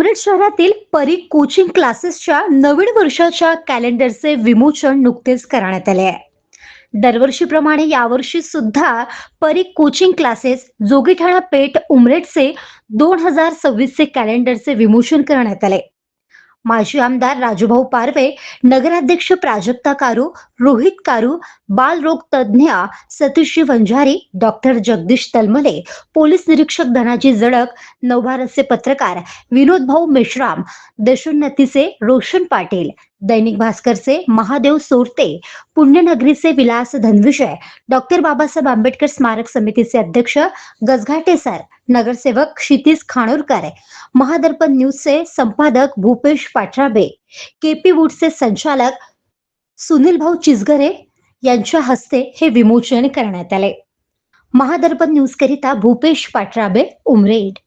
उमरेड शहरातील परी कोचिंग क्लासेसच्या नवीन वर्षाच्या कॅलेंडरचे विमोचन नुकतेच करण्यात आले आहे. दरवर्षीप्रमाणे यावर्षी सुद्धा परी कोचिंग क्लासेस जोगीठाणा पेठ उमरेडचे दोन हजार सव्वीसचे कॅलेंडरचे विमोचन करण्यात आले. माजी आमदार राजूभाऊ पारवे नगराध्यक्ष प्राजक्ता कारू रोहित कारू बालरोग तज्ज्ञ सतीशजी वंजारी डॉक्टर जगदीश तलमले पोलीस निरीक्षक धनाजी जडक नवभारतचे पत्रकार विनोद भाऊ मेश्राम दशोन्नतीचे रोशन पाटील दैनिक भास्करचे महादेव सोरते पुण्यनगरीचे विलास धनविजय डॉक्टर बाबासाहेब आंबेडकर स्मारक समितीचे अध्यक्ष गजघाटे सर नगरसेवक क्षितिज खाणोरकर महादर्पण न्यूजचे संपादक भूपेश पाठराबे केपी वूडचे संचालक सुनील भाऊ चिसगरे यांच्या हस्ते हे विमोचन करण्यात आले. महादर्पण न्यूज करिता भूपेश पाठराबे उमरेड.